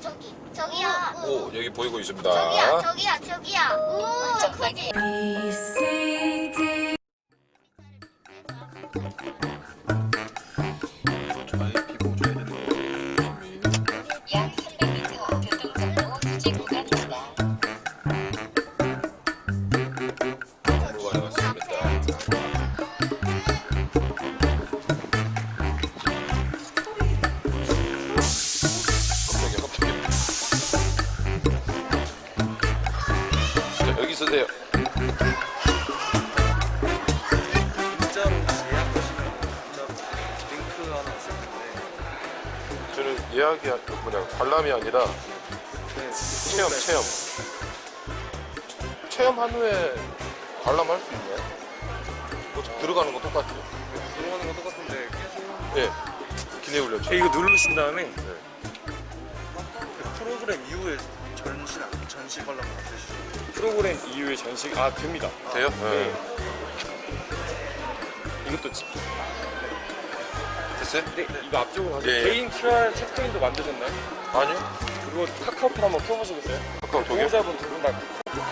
저기 저기야 오 여기 보이고 있습니다. 저기야 저기야 저기야 오 크지 예약이 아- 뭐냐 관람이 아니라 네, 체험 체험. 체험한 후에 관람할 수 있나요? 뭐 들어가는 거 똑같죠? 들어가는 건 똑같은데 예. 기내 훈련 네, 이거 누르신 다음에 네. 그 프로그램 이후에 전시 전시 관람 받으시죠 프로그램 이후에 전시 아 됩니다. 돼요? 네. 이것도 지- 됐어요? 네, 이거 앞쪽으로 가서 예. 개인 QR 체크인도 만드셨나요? 아니요. 그리고 카카오톡 한번 켜보시겠어요? 카카오톡이요? 보호자분 두 분 다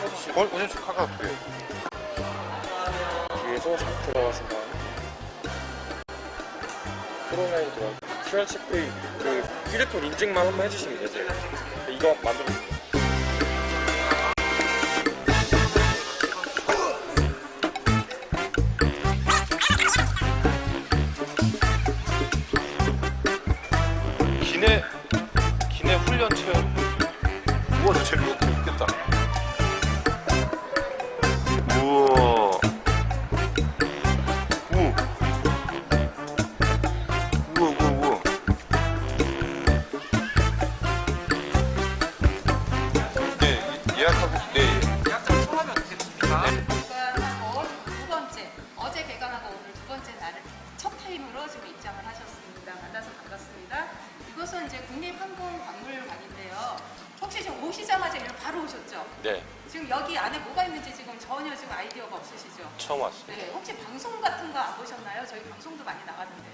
켜주시고 어, 오늘 카카오톡이에요. 뒤에서 싹 들어가신 다음에 프로라인 들어가 QR 체크인 그 휴대폰 인증만 한번 해주시면 되세요. 이거 만들어 기내 예약하고 네. 개강하고 두 번째 어제 개강하고 오늘 두 번째 날을 첫 타임으로 지금 입장을 하셨습니다. 만나서 반갑습니다. 이곳은 이제 국립항공박물관인데요. 혹시 지금 오시자마자 여기 바로 오셨죠? 네, 지금 여기 안에 뭐가 있는지 지금 전혀 지금 아이디어가 없으시죠? 처음 왔어요. 네, 혹시 방송 같은 거 안 보셨나요? 저희 방송도 많이 나갔는데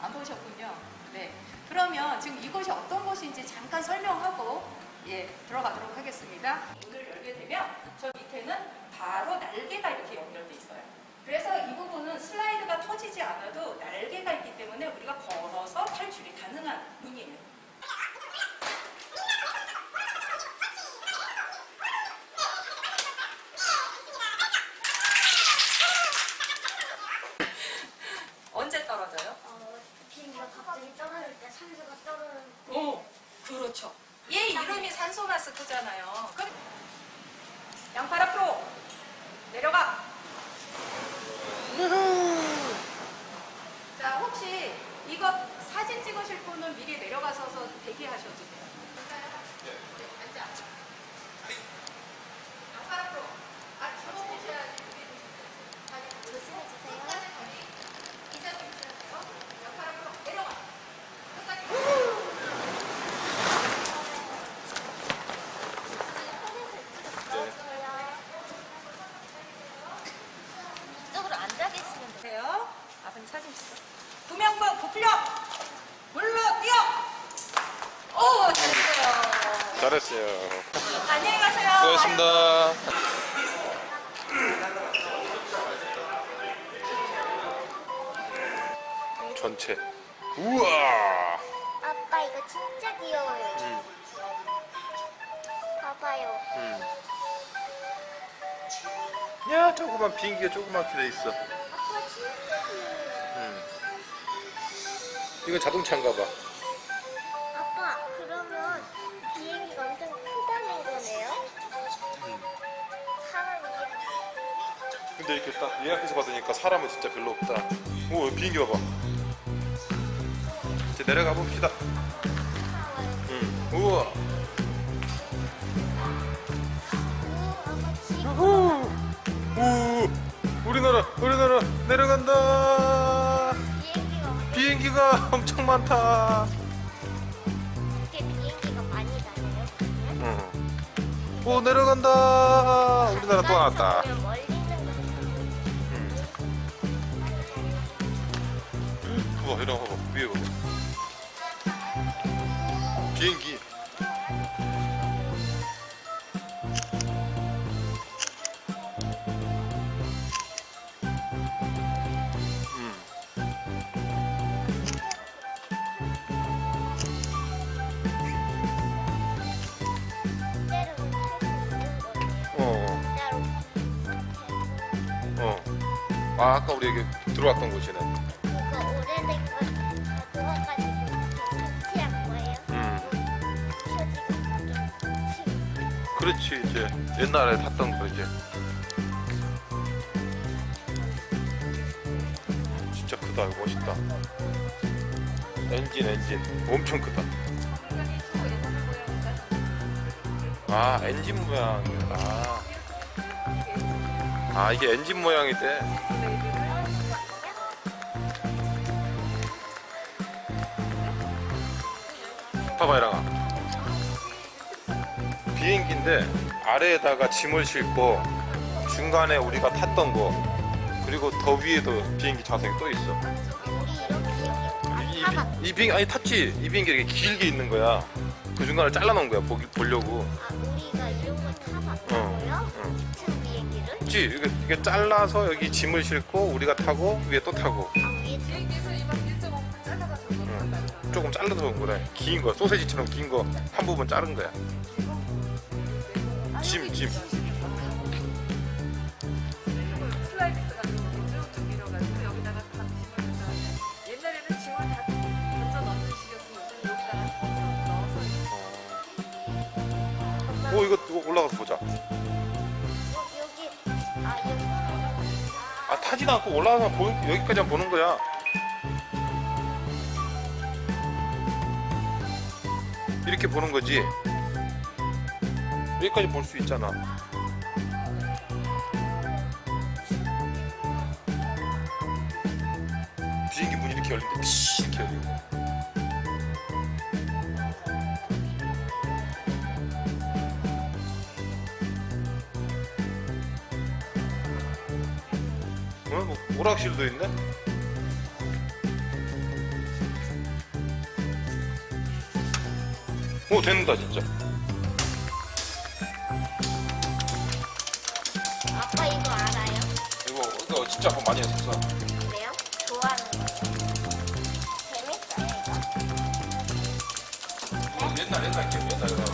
안 보셨군요. 네, 그러면 지금 이곳이 어떤 곳인지 잠깐 설명하고 예 들어가도록 하겠습니다. 문을 열게 되면 저 밑에는 바로 날개가 이렇게 연결돼 있어요. 그래서 이 부분은 슬라이드가 터지지 않아도 날개가 있기 때문에 우리가 걸어서 탈출이 가능한 문이에요. 언제 떨어져요? 어, 비행기가 갑자기 떨어질 때 산소가 떨어지는 오, 그렇죠. 얘 이름이 산소 마스크잖아요. 그럼 양팔 앞으로 내려가. 자, 혹시 이거 사진 찍으실 분은 미리 내려가셔서 대기하셔도 돼요. 네, 앉아. 양팔 앞으로. 아, 주로 보셔야지. 다리 조심해주세요. 끝까지 다리. 이자서 보셔야 돼요. 양팔 앞으로 내려가. 끝까지. 이쪽으로 앉아 계시면 돼요. 돼요. 아버님 사진 찍어. 구명봉 부풀려. 물로 뛰어. 오, 잘했어요. 안녕히 가세요. 수고하셨습니다. 전체. 우와. 아빠 이거 진짜 귀여워요. 음. 봐봐요. 야, 조그만 비행기가 조그맣게 돼 있어. 아빠 진짜 귀여워요. 음. 이건 자동차인가 봐. 근데 이렇게 딱 예약해서 받으니까 사람은 진짜 별로 없다. 오, 비행기 봐봐. 이제 내려가 봅시다. 음. 우와. 지금 우. 우리나라, 우리나라 내려간다. 비행기가 엄청 많다. 비행기가 많이. 그러면? 응. 오 내려간다. 우리나라 또 나왔다. 아 아까 우리 여기 들어왔던 곳이네. 그거 오래된 거 가져와가지고 설치한 거예요. 음 그렇지 이제. 옛날에 탔던 거 이제. 진짜 크다 이거 멋있다. 엔진 엔진. 엄청 크다. 아 엔진 모양이다 아 이게 엔진 모양이 돼 봐봐 이랑아 비행기인데 아래에다가 짐을 싣고 중간에 우리가 탔던 거 그리고 더 위에도 비행기 좌석이 또 있어 비행기 이, 안 타봤. 이, 이 비행 아니 탔지 이 비행기 이렇게 길게 있는 거야 그 중간을 잘라놓은 거야 보기, 보려고 아 우리가 이런 거 타봤다고요? 응. 층 비행기를? 그치 이게, 이게 잘라서 여기 짐을 싣고 우리가 타고 위에 또 타고 아 위에 비행기에서 조금 잘라서 온 거래 긴거 소세지처럼 긴 거 한 부분 자른 거야. 짐, 짐. 슬라이드스가 쭉쭉 밀어가지고 여기다가 다 짐을 넣어요. 옛날에는 짐을 다 던져 넣는 식이었으면 요즘 여기다가 던져 넣어서 오 이거 이거 올라가서 보자. 여기 아 여기. 아 타지도 않고 올라가서 보, 여기까지만 보는 거야 이렇게 보는 거지 여기까지 볼 수 있잖아 비행기 문이 이렇게 열리는데 피시 이렇게 열리네 어? 뭐 오락실도 있네? 오 된다 진짜 아빠 이거 알아요? 이거 이거 진짜 그거 많이 했었어 그래요? 좋아하는 거. 재밌어요 이거. 옛날 옛날 옛날 이거 아,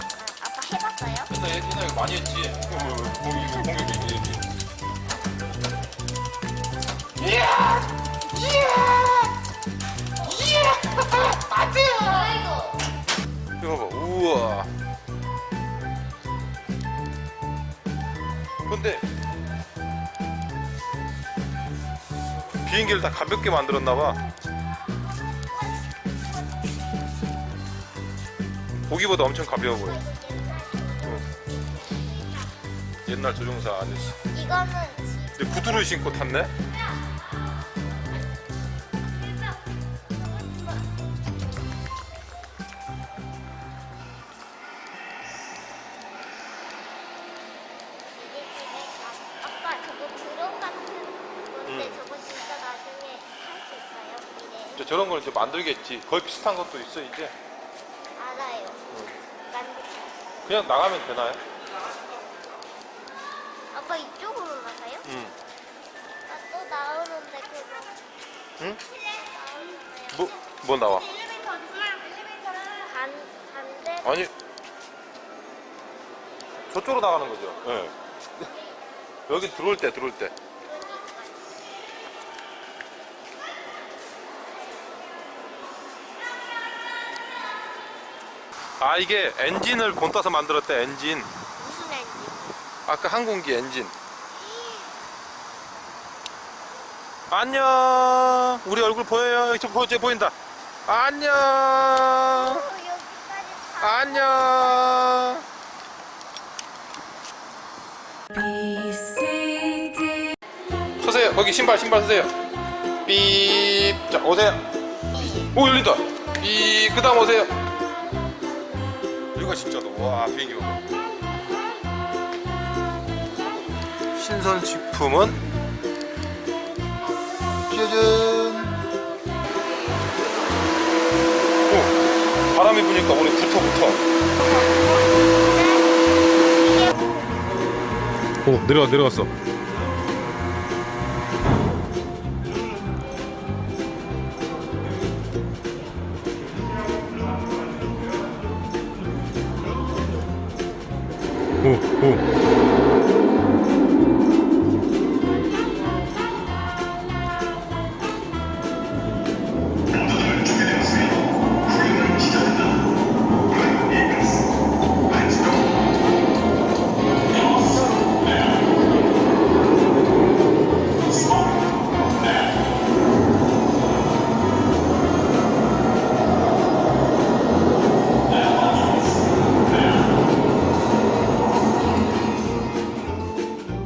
아빠 해봤어요? 옛날 옛날 이거 많이 했지 뭐, 뭐, 공격 이거 공격 얘기 얘기 이거 봐봐 우와. 근데 비행기를 다 가볍게 만들었나 봐. 보기보다 엄청 가벼워 보여. 옛날 조종사 아저씨 이거는 근데 구두를 신고 탔네? 저런 걸 이제 만들겠지 거의 비슷한 것도 있어 이제 알아요. 그냥 나가면 되나요? 아빠 이쪽으로 나가요? 응 아, 또 나오는데 그거. 응? 뭐, 뭐 나와? 엘리베이터 어딨어요? 엘리베이터는 반 반대. 아니 저쪽으로 나가는 거죠 예 여기 들어올 때 들어올 때 아 이게 엔진을 본따서 만들었대 엔진. 무슨 엔진? 아까 항공기 엔진. 안녕. 우리 얼굴 보여요? 저 보, 저 보인다. 안녕. 오, 여기까지 다. 안녕. 서세요. 거기 신발 신발 서세요. 삐자 오세요. 오 열린다. 삐그 다음 오세요 이거 진짜다 와 비행기 봐봐 신선식품은? 짜잔 오 바람이 부니까 우리 붙어 붙어 오 내려가 내려갔어 오, 오.